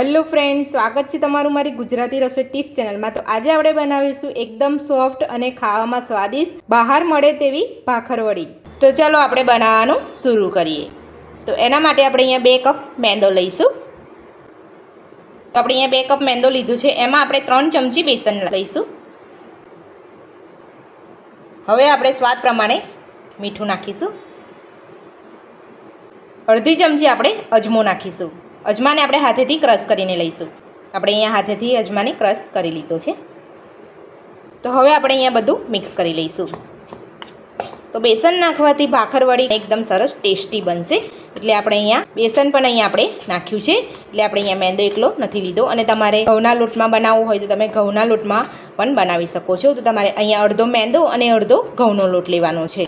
Hello friend સ્વાગત છે તમારું મારી ગુજરાતી રસોઈ ટિપ્સ ચેનલમાં. તો આજે આપણે બનાવીશું એકદમ સોફ્ટ અને ખાવામાં સ્વાદિષ્ટ બહાર મળે તેવી ભાખરવડી. તો ચાલો આપણે બનાવવાનું શરૂ કરીએ. તો એના માટે આપણે અહીંયા બે કપ મેંદો લઈશું. તો આપણે અહીંયા બે કપ મેંદો લીધું છે. એમાં આપણે ત્રણ ચમચી બેસન લઈશું. હવે આપણે સ્વાદ પ્રમાણે મીઠું નાખીશું. અડધી ચમચી આપણે અજમો નાખીશું. અજમાને આપણે હાથેથી ક્રશ કરીને લઈશું. આપણે અહીંયા હાથેથી અજમાને ક્રશ કરી લીધો છે. તો હવે આપણે અહીંયા બધું મિક્સ કરી લઈશું. તો બેસન નાખવાથી ભાખરવડી એકદમ સરસ ટેસ્ટી બનશે. એટલે આપણે અહીંયા બેસન પણ અહીંયા આપણે નાખ્યું છે. એટલે આપણે અહીંયા મેંદો એકલો નથી લીધો. અને તમારે ઘઉંના લોટમાં બનાવવું હોય તો તમે ઘઉંના લોટમાં પણ બનાવી શકો છો. તો તમારે અહીંયા અડધો મેંદો અને અડધો ઘઉંનો લોટ લેવાનો છે.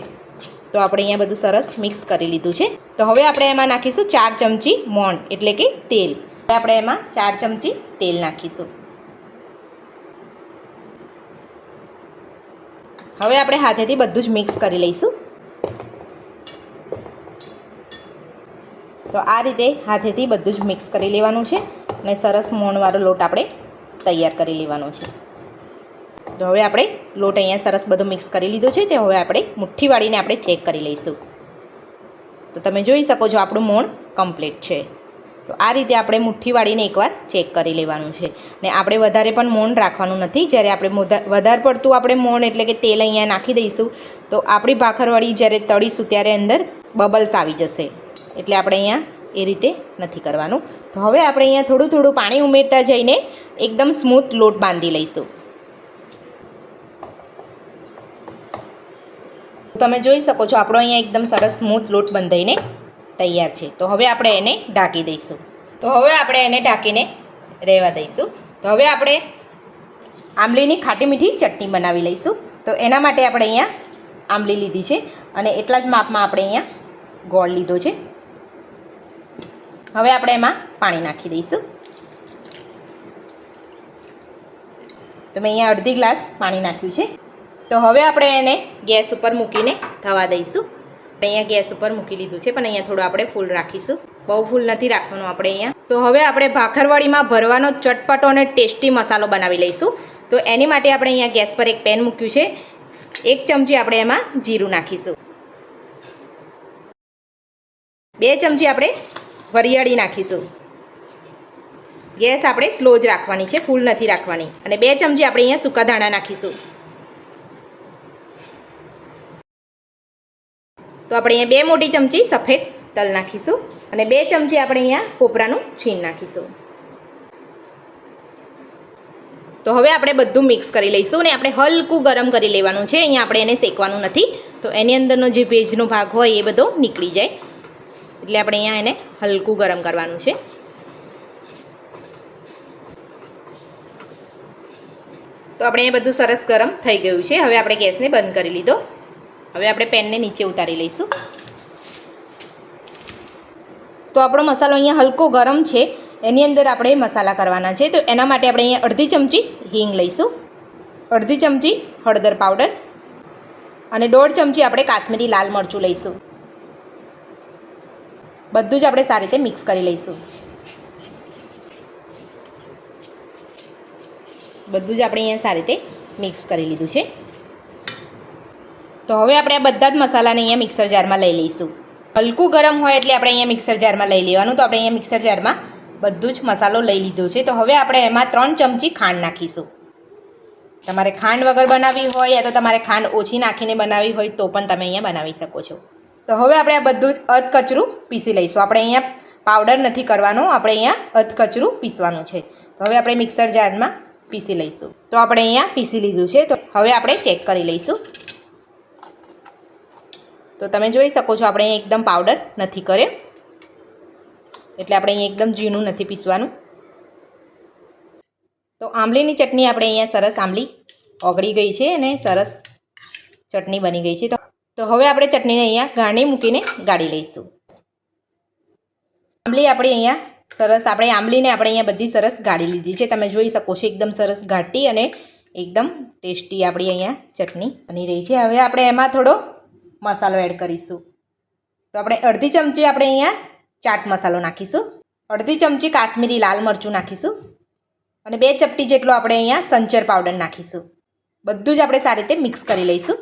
તો આપણે અહીંયા બધું સરસ મિક્સ કરી લીધું છે. તો હવે આપણે એમાં નાખીશું ચાર ચમચી મોણ, એટલે કે તેલ. આપણે એમાં ચાર ચમચી તેલ નાખીશું. હવે આપણે હાથેથી બધું જ મિક્સ કરી લઈશું. તો આ રીતે હાથેથી બધું જ મિક્સ કરી લેવાનું છે. અને સરસ મોણવાળો લોટ આપણે તૈયાર કરી લેવાનો છે. તો હવે આપણે લોટ અહીંયા સરસ બધો મિક્સ કરી લીધો છે તે હવે આપણે મુઠ્ઠી વાળીને આપણે ચેક કરી લઈશું. તો તમે જોઈ શકો છો આપણું મોણ કમ્પ્લીટ છે. તો આ રીતે આપણે મુઠ્ઠી વાળીને એકવાર ચેક કરી લેવાનું છે. ને આપણે વધારે પણ મોણ રાખવાનું નથી. જ્યારે આપણે વધારે પડતું આપણે મોણ એટલે કે તેલ અહીંયા નાખી દઈશું, તો આપણી ભાખરવાળી જ્યારે તળીશું ત્યારે અંદર બબલ્સ આવી જશે. એટલે આપણે અહીંયા એ રીતે નથી કરવાનું. તો હવે આપણે અહીંયા થોડું થોડું પાણી ઉમેરતા જઈને એકદમ સ્મૂથ લોટ બાંધી લઈશું. તમે જોઈ શકો છો, આપણો અહીંયા એકદમ સરસ સ્મૂથ લોટ બંધાઈને તૈયાર છે. તો હવે આપણે એને ઢાંકી દઈશું. તો હવે આપણે એને ઢાંકીને રહેવા દઈશું. તો હવે આપણે આંબલીની ખાટી મીઠી ચટણી બનાવી લઈશું. તો એના માટે આપણે અહીંયા આંબલી લીધી છે અને એટલા જ માપમાં આપણે અહીંયા ગોળ લીધો છે. હવે આપણે એમાં પાણી નાખી દઈશું. તો મેં અહીંયા અડધી ગ્લાસ પાણી નાખ્યું છે. તો હવે આપણે એને ગેસ ઉપર મૂકીને થવા દઈશું. અહીંયા ગેસ ઉપર મૂકી લીધું છે, પણ અહીંયા થોડું આપણે ફૂલ રાખીશું. બહુ ફૂલ નથી રાખવાનું આપણે અહીંયા. તો હવે આપણે ભાખરવાડીમાં ભરવાનો ચટપટો અને ટેસ્ટી મસાલો બનાવી લઈશું. તો એની માટે આપણે અહીંયા ગેસ પર એક પેન મૂક્યું છે. એક ચમચી આપણે એમાં જીરું નાખીશું. બે ચમચી આપણે વરિયાળી નાખીશું. ગેસ આપણે સ્લો જ રાખવાની છે, ફૂલ નથી રાખવાની. અને બે ચમચી આપણે અહીંયા સૂકા ધાણા નાખીશું. તો આપણે અહીંયા બે મોટી ચમચી સફેદ તલ નાખીશું અને બે ચમચી આપણે અહીંયા કોપરાનું છીણ નાખીશું. તો હવે આપણે બધું મિક્સ કરી લઈશું અને આપણે હલકું ગરમ કરી લેવાનું છે, અહીંયા આપણે એને શેકવાનું નથી. તો એની અંદરનો જે ભેજનો ભાગ હોય એ બધો નીકળી જાય. એટલે આપણે અહીંયા એને હલકું ગરમ કરવાનું છે. તો આપણે એ બધું સરસ ગરમ થઈ ગયું છે. હવે આપણે ગેસને બંધ કરી લીધો. હવે આપણે પેનને નીચે ઉતારી લઈશું. તો આપણો મસાલો અહીંયા હલકો ગરમ છે. એની અંદર આપણે મસાલા કરવાના છે. તો એના માટે આપણે અહીંયા અડધી ચમચી હિંગ લઈશું. અડધી ચમચી હળદર પાવડર અને દોઢ ચમચી આપણે કાશ્મીરી લાલ મરચું લઈશું. બધું જ આપણે સારી રીતે મિક્સ કરી લઈશું. બધું જ આપણે અહીંયા સારી રીતે મિક્સ કરી લીધું છે. તો હવે આપણે આ બધા જ મસાલાને અહીંયા મિક્સર જારમાં લઈ લઈશું. હલકું ગરમ હોય એટલે આપણે અહીંયા મિક્સર જારમાં લઈ લેવાનું. તો આપણે અહીંયા મિક્સર જારમાં બધું જ મસાલો લઈ લીધો છે. તો હવે આપણે એમાં ત્રણ ચમચી ખાંડ નાખીશું. તમારે ખાંડ વગર બનાવવી હોય યા તો તમારે ખાંડ ઓછી નાખીને બનાવવી હોય તો પણ તમે અહીંયા બનાવી શકો છો. તો હવે આપણે આ બધું જ અધકચરું પીસી લઈશું. આપણે અહીંયા પાવડર નથી કરવાનો, આપણે અહીંયા અધકચરું પીસવાનું છે. તો હવે આપણે મિક્સર જારમાં પીસી લઈશું. તો આપણે અહીંયા પીસી લીધું છે. તો હવે આપણે ચેક કરી લઈશું. તો તમે જોઈ શકો છો, આપણે અહીંયા એકદમ પાવડર નથી કર્યો. એટલે આપણે અહીંયા એકદમ ઝીણું નથી પીસવાનું. તો આંબલીની ચટણી આપણે અહીંયા સરસ આંબલી ઓગળી ગઈ છે અને સરસ ચટણી બની ગઈ છે. તો તો હવે આપણે ચટણીને અહીંયા ગાણી મૂકીને ગાળી લઈશું. આંબલી આપણે અહીંયા સરસ આપણે આંબલીને આપણે અહીંયા બધી સરસ ગાળી લીધી છે. તમે જોઈ શકો છો, એકદમ સરસ ઘાટી અને એકદમ ટેસ્ટી આપણી અહીંયા ચટણી બની રહી છે. હવે આપણે એમાં થોડો મસાલો એડ કરીશું. તો આપણે અડધી ચમચી આપણે અહીંયા ચાટ મસાલો નાખીશું. અડધી ચમચી કાશ્મીરી લાલ મરચું નાખીશું. અને બે ચપટી જેટલો આપણે અહીંયા સંચર પાવડર નાખીશું. બધું જ આપણે સારી રીતે મિક્સ કરી લઈશું.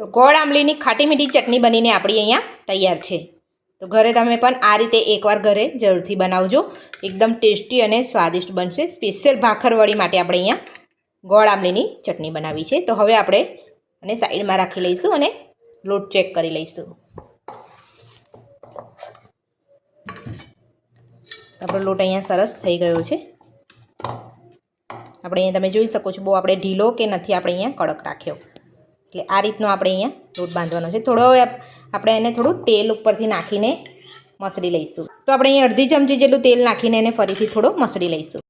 તો ગોળ આંબલીની ખાટી મીઠી ચટણી બનીને આપણી અહીંયા તૈયાર છે. તો ઘરે તમે પણ આ રીતે એકવાર ઘરે જરૂરથી બનાવજો. એકદમ ટેસ્ટી અને સ્વાદિષ્ટ બનશે. સ્પેશિયલ ભાખરવડી માટે આપણે અહીંયા ગોળ આંબલીની ચટણી બનાવી છે. તો હવે આપણે અને સાઈડમાં રાખી લઈશું અને લોટ ચેક કરી લઈશું. આપણો લોટ અહીંયા સરસ થઈ ગયો છે. આપણે અહીંયા તમે જોઈ શકો છો, બહુ આપણે ઢીલો કે નથી આપણે અહીંયા કડક રાખ્યો. એટલે આ રીતનો આપણે અહીંયા લોટ બાંધવાનો છે. થોડો હવે આપણે એને થોડું તેલ ઉપરથી નાખીને મસળી લઈશું. તો આપણે અહીંયા અડધી ચમચી જેટલું તેલ નાખીને એને ફરીથી થોડો મસળી લઈશું.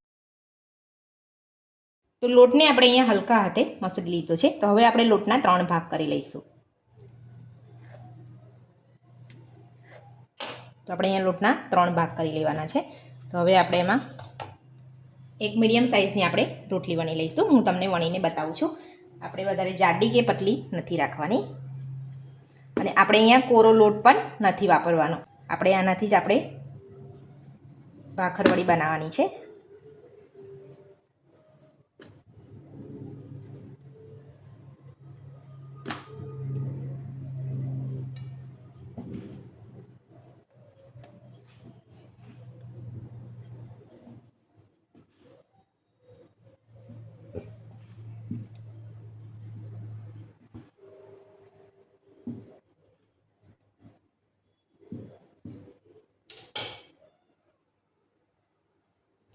તો લોટને આપણે અહીંયા હલકા હાથે મસળી લીધો છે. તો હવે આપણે લોટના ત્રણ ભાગ કરી લઈશું. તો આપણે અહીંયા લોટના ત્રણ ભાગ કરી લેવાના છે. તો હવે આપણે એમાં એક મીડિયમ સાઇઝની આપણે રોટલી વણી લઈશું. હું તમને વણીને બતાવું છું. આપણે વધારે જાડી કે પતલી નથી રાખવાની. અને આપણે અહીંયા કોરો લોટ પણ નથી વાપરવાનો. આપણે આનાથી જ આપણે ભાખરવડી બનાવવાની છે.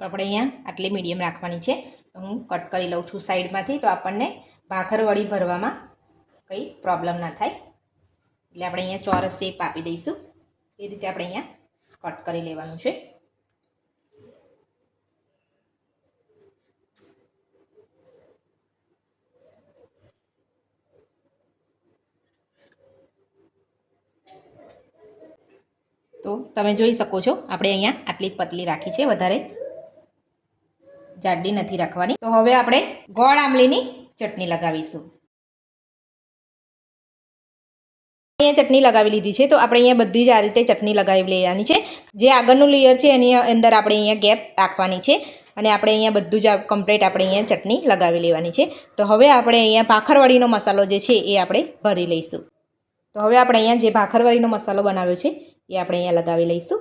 તો આપણે અહીંયા આટલી મીડિયમ રાખવાની છે. તો હું કટ કરી લઉં છું સાઈડમાંથી. તો આપણને ભાખરવડી ભરવામાં કંઈ પ્રોબ્લેમ ના થાય. એટલે આપણે અહીંયા ચોરસ શેપ આપી દઈશું. એ રીતે આપણે અહીંયા કટ કરી લેવાનું છે. તો તમે જોઈ શકો છો, આપણે અહીંયા આટલી પતલી રાખી છે વધારે. જાડી નથી રાખવાની. તો હવે આપણે ગોળ આંબલીની ચટણી લગાવીશું. અહીંયા ચટણી લગાવી લીધી છે. તો આપણે અહીંયા બધી જ આ રીતે ચટણી લગાવી લેવાની છે. જે આગળનું લેયર છે એની અંદર આપણે અહીંયા ગેપ રાખવાની છે. અને આપણે અહીંયા બધું જ કમ્પ્લીટ આપણે અહીંયા ચટણી લગાવી લેવાની છે. તો હવે આપણે અહીંયા ભાખરવડીનો મસાલો જે છે એ આપણે ભરી લઈશું. તો હવે આપણે અહીંયા જે ભાખરવડીનો મસાલો બનાવ્યો છે એ આપણે અહીંયા લગાવી લઈશું.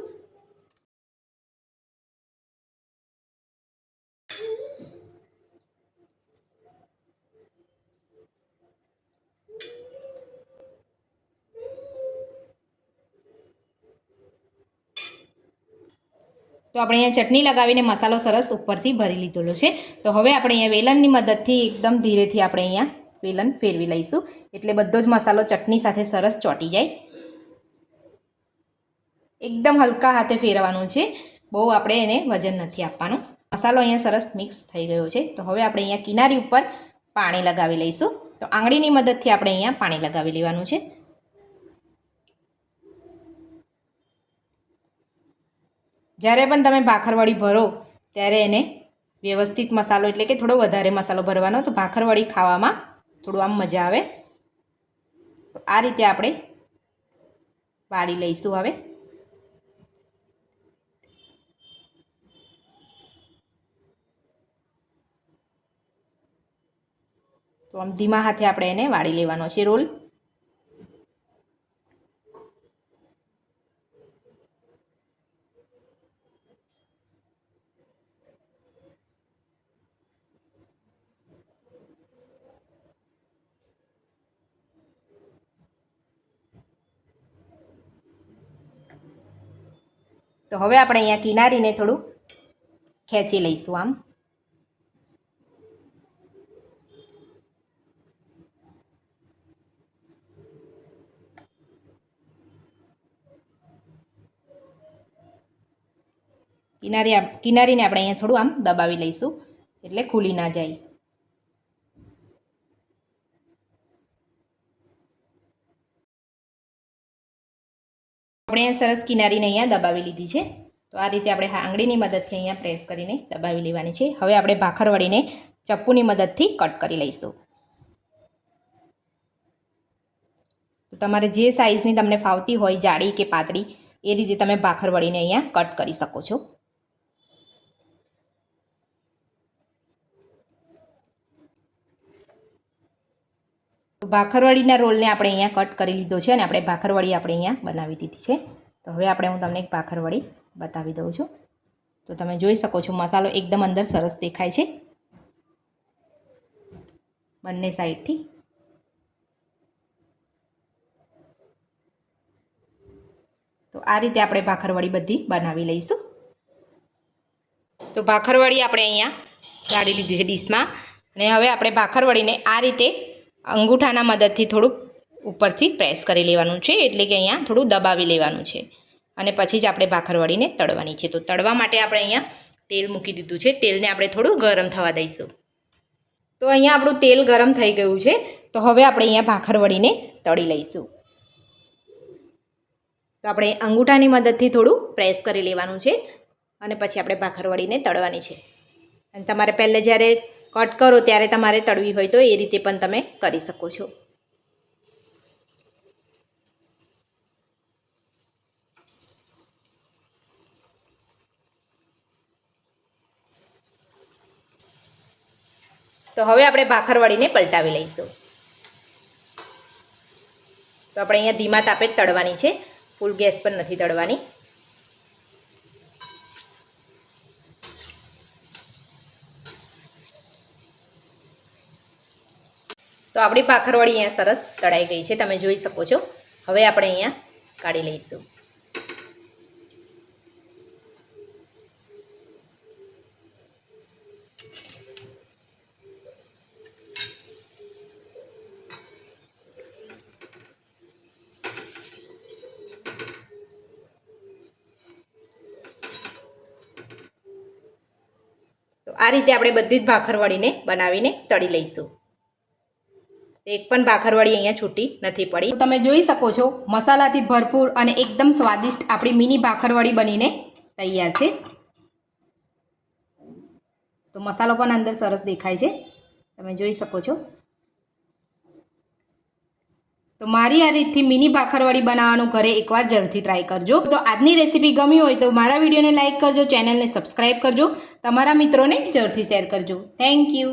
તો આપણે અહીંયા ચટણી લગાવીને મસાલો સરસ ઉપરથી ભરી લીધેલો છે. તો હવે આપણે અહીંયા વેલણની મદદથી એકદમ ધીરેથી આપણે અહીંયા વેલણ ફેરવી લઈશું. એટલે બધો જ મસાલો ચટણી સાથે સરસ ચોંટી જાય. એકદમ હલકા હાથે ફેરવાનું છે. બહુ આપણે એને વજન નથી આપવાનું. મસાલો અહીંયા સરસ મિક્સ થઈ ગયો છે. તો હવે આપણે અહીંયા કિનારી ઉપર પાણી લગાવી લઈશું. તો આંગળીની મદદથી આપણે અહીંયા પાણી લગાવી લેવાનું છે. જ્યારે પણ તમે ભાખરવડી ભરો, ત્યારે એને વ્યવસ્થિત મસાલો એટલે કે થોડો વધારે મસાલો ભરવાનો, તો ભાખરવડી ખાવામાં થોડું આમ મજા આવે. આ રીતે આપણે વાળી લઈશું હવે. તો આમ ધીમા હાથે આપણે એને વાળી લેવાનો છે રોલ. તો હવે આપણે અહીંયા કિનારીને થોડું ખેંચી લઈશું આમ. કિનારી કિનારીને આપણે અહીંયા થોડું આમ દબાવી લઈશું, એટલે ખુલી ના જાય. આપણે સરસ કિનારીને અહીંયા દબાવી લીધી છે. તો આ રીતે આપણે આંગળીની મદદથી અહીંયા પ્રેસ કરીને દબાવી લેવાની છે. હવે આપણે ભાખર વળીને ચપ્પુની મદદથી કટ કરી લઈશું. તો તમારે જે સાઇઝની તમને ફાવતી હોય, જાડી કે પાતળી, એ રીતે તમે ભાખર વળીને અહીંયા કટ કરી શકો છો. ભાખરવડીના રોલને આપણે અહીંયા કટ કરી લીધો છે અને આપણે ભાખરવાડી આપણે અહીંયા બનાવી દીધી છે. તો હવે આપણે હું તમને એક ભાખરવાડી બતાવી દઉં છું. તો તમે જોઈ શકો છો મસાલો એકદમ અંદર સરસ દેખાય છે. બંને સાઈડથી. તો આ રીતે આપણે ભાખરવડી બધી બનાવી લઈશું. તો ભાખરવડી આપણે અહીંયા ગાળી લીધી છે ડીશમાં. અને હવે આપણે ભાખરવડીને આ રીતે અંગૂઠાના મદદથી થોડું ઉપરથી પ્રેસ કરી લેવાનું છે, એટલે કે અહીંયા થોડું દબાવી લેવાનું છે. અને પછી જ આપણે ભાખરવડીને તળવાની છે. તો તળવા માટે આપણે અહીંયા તેલ મૂકી દીધું છે. તેલને આપણે થોડું ગરમ થવા દઈશું. તો અહીંયા આપણું તેલ ગરમ થઈ ગયું છે. તો હવે આપણે અહીંયા ભાખરવડીને તળી લઈશું. તો આપણે અંગૂઠાની મદદથી થોડું પ્રેસ કરી લેવાનું છે. અને પછી આપણે ભાખરવડીને તળવાની છે. અને તમારે પહેલાં જ્યારે કટ કરો ત્યારે તમારે તળવી હોય તો એ રીતે પણ તમે કરી શકો છો. તો હવે આપણે ભાખરવડીને પલટાવી લઈશું. તો આપણે અહીંયા ધીમા તાપે તળવાની છે. ફૂલ ગેસ પર નથી તળવાની. તો આપણી ભાખરવડી અહીંયા સરસ તળાઈ ગઈ છે, તમે જોઈ શકો છો. હવે આપણે અહીંયા કાઢી લઈશું. આ રીતે આપણે બધી જ ભાખરવાળીને બનાવીને તળી લઈશું. એક પણ ભાખરવાળી અહીંયા છૂટી નથી પડી. તમે જોઈ શકો છો, મસાલાથી ભરપૂર અને એકદમ સ્વાદિષ્ટ આપણી મિની ભાખરવાળી બનીને તૈયાર છે. તો મસાલો પણ અંદર સરસ દેખાય છે. તમે જોઈ શકો છો. તો મારી આ રીતથી મિની ભાખરવાળી બનાવવાનું ઘરે એકવાર જરૂરથી ટ્રાય કરજો. તો આજની રેસીપી ગમી હોય તો મારા વિડીયોને લાઇક કરજો, ચેનલને સબસ્ક્રાઈબ કરજો. તમારા મિત્રોને જરૂરથી શેર કરજો. Thank you